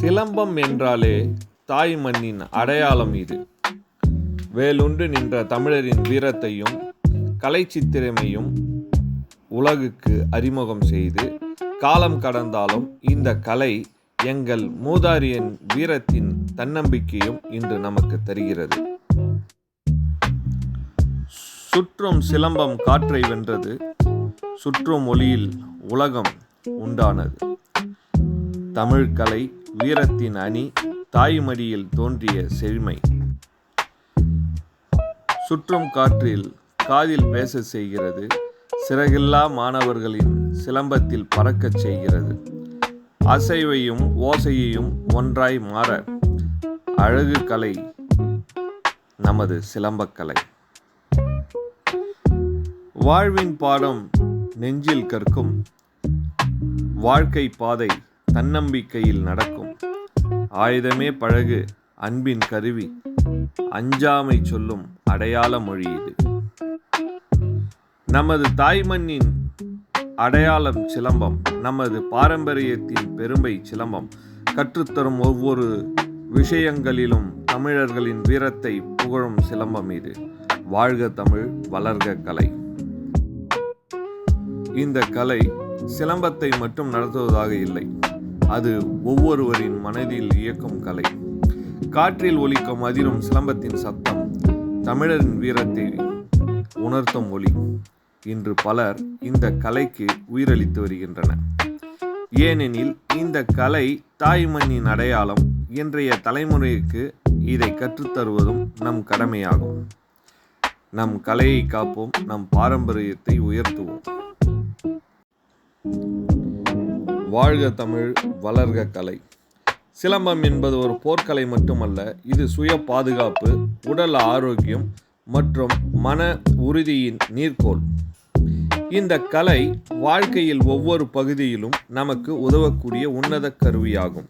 சிலம்பம் என்றாலே தாய் மண்ணின் அடையாளம் இது. வேலுண்டு நின்ற தமிழரின் வீரத்தையும் கலை சித்திரமையும் உலகுக்கு அறிமுகம் செய்து காலம் கடந்தாலும் இந்த கலை எங்கள் மூதாரியின் வீரத்தின் தன்னம்பிக்கையும் இன்று நமக்கு தருகிறது. சுற்றும் சிலம்பம் காற்றை வென்றது சுற்றும் ஒளியில் உலகம் உண்டானது. தமிழ் கலை வீரத்தின் அணி தாய்மடியில் தோன்றிய செழுமை. சுற்றும் காற்றில் காதில் பேச செய்கிறது. சிறகில்லா மாணவர்களின் சிலம்பத்தில் பறக்கச் செய்கிறது. அசைவையும் ஓசையையும் ஒன்றாய் மாற அழகு கலை நமது சிலம்பக்கலை. வாழ்வின் பாடம் நெஞ்சில் கற்கும் வாழ்க்கை பாதை தன்னம்பிக்கையில் நடக்கும். ஆயுதமே பழகு அன்பின் கருவி. அஞ்சாமை சொல்லும் அடையாள மொழி இது. நமது தாய்மண்ணின் அடையாளம் சிலம்பம் நமது பாரம்பரியத்தின் பெருமை சிலம்பம். கற்றுத்தரும் ஒவ்வொரு விஷயங்களிலும் தமிழர்களின் வீரத்தை புகழும் சிலம்பம் இது. வாழ்க தமிழ் வளர்க கலை. இந்த கலை சிலம்பத்தை மட்டும் நடத்துவதாக இல்லை. அது ஒவ்வொருவரின் மனதில் இயக்கும் கலை. காற்றில் ஒலிக்கும் அதிரும் சிலம்பத்தின் சத்தம் தமிழரின் வீரத்தை உணர்த்தும் ஒளி இன்று பலர் இந்த கலைக்கு உயிரளித்து வருகின்றனர். ஏனெனில் இந்த கலை தாய்மண்ணின் அடையாளம் இன்றைய தலைமுறைக்கு இதை கற்றுத்தருவதும் நம் கடமையாகும். நம் கலையை காப்போம் நம் பாரம்பரியத்தை உயர்த்துவோம். வாழ்க தமிழ் வளர்க கலை. சிலம்பம் என்பது ஒரு போர்க்கலை மட்டுமல்ல இது சுய பாதுகாப்பு உடல் ஆரோக்கியம் மற்றும் மன உறுதியின் நீர்க்கோள். இந்த கலை வாழ்க்கையில் ஒவ்வொரு பகுதியிலும் நமக்கு உதவக்கூடிய உன்னத கருவியாகும்.